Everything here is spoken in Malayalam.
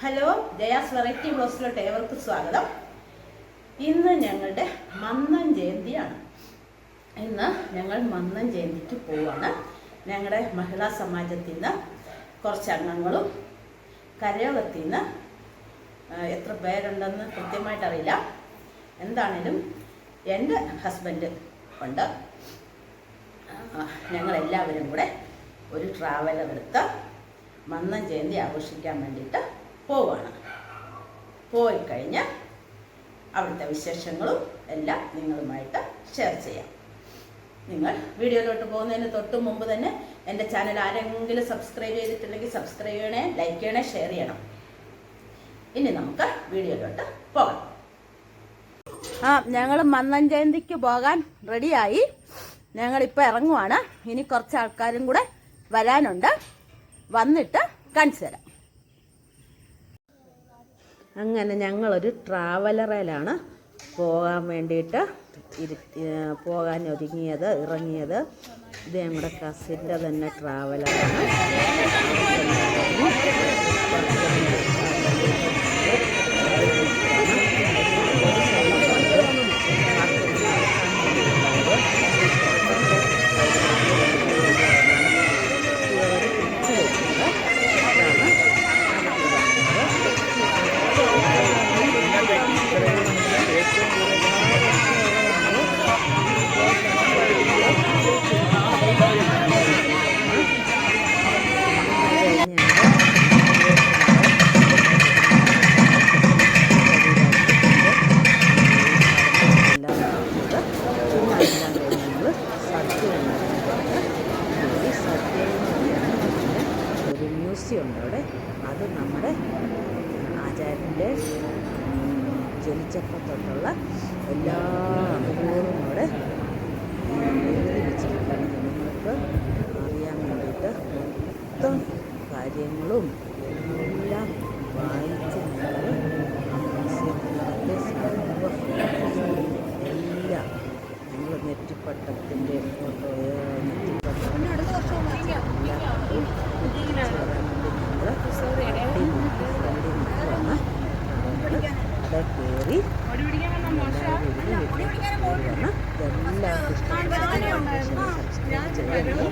ഹലോ ജയാസ് വെറൈറ്റി ബ്ലോസിലോട്ട് ഏവർക്കും സ്വാഗതം. ഇന്ന് ഞങ്ങളുടെ മന്നം ജയന്തിയാണ്. ഇന്ന് ഞങ്ങൾ മന്നം ജയന്തിക്ക് പോവാണ്. ഞങ്ങളുടെ മഹിളാ സമാജത്തിൽ നിന്ന് കുറച്ച് അംഗങ്ങളും കരയോഗത്തിൽ നിന്ന് എത്ര പേരുണ്ടെന്ന് കൃത്യമായിട്ട് അറിയില്ല. എന്താണേലും എന്റെ ഹസ്ബൻഡ് ഉണ്ട്. ഞങ്ങളെല്ലാവരും കൂടെ ഒരു ട്രാവലർ എടുത്ത് മന്നം ജയന്തി ആഘോഷിക്കാൻ വേണ്ടിയിട്ട് പോവാണ്. പോയി കഴിഞ്ഞ് അവിടുത്തെ വിശേഷങ്ങളും എല്ലാം നിങ്ങളുമായിട്ട് ഷെയർ ചെയ്യാം. നിങ്ങൾ വീഡിയോയിലോട്ട് പോകുന്നതിന് തൊട്ട് മുമ്പ് തന്നെ എന്റെ ചാനൽ ആരെങ്കിലും സബ്സ്ക്രൈബ് ചെയ്തിട്ടുണ്ടെങ്കിൽ സബ്സ്ക്രൈബ് ചെയ്യണേ ലൈക്ക് ചെയ്യണേ ഷെയർ ചെയ്യണം. ഇനി നമുക്ക് വീഡിയോയിലോട്ട് പോകാം. ആ ഞങ്ങൾ മന്നം ജയന്തിക്ക് പോകാൻ റെഡിയായി ഞങ്ങളിപ്പോൾ ഇറങ്ങുവാണ്. ഇനി കുറച്ച് ആൾക്കാരും കൂടെ വരാനുണ്ട്. വന്നിട്ട് കാണിച്ചു തരാം. അങ്ങനെ ഞങ്ങളൊരു ട്രാവലറേലാണ് പോകാൻ വേണ്ടിയിട്ട് പോകാൻ ഒരുങ്ങിയത് ഇറങ്ങിയത്. ഇത് ഞങ്ങളുടെ കസിന്റെ തന്നെ ട്രാവലറാണ്. ഉണ്ട് അവിടെ അത് നമ്മുടെ ആചാര്യന്റെ ജനിച്ചപ്പോൾ തൊട്ടുള്ള എല്ലാ അനുഭവങ്ങളും അവിടെ എഴുതി വെച്ചിട്ടുണ്ട് നിങ്ങൾക്ക് അറിയാൻ വേണ്ടിയിട്ട് മൊത്തം കാര്യങ്ങളും എല്ലാം വായിച്ച് എല്ലാം. നിങ്ങൾ നെറ്റിപ്പട്ടത്തിന്റെ ഫോട്ടോയോ അത് കയറി സബ്സ്ക്രൈബ് ചെയ്യാൻ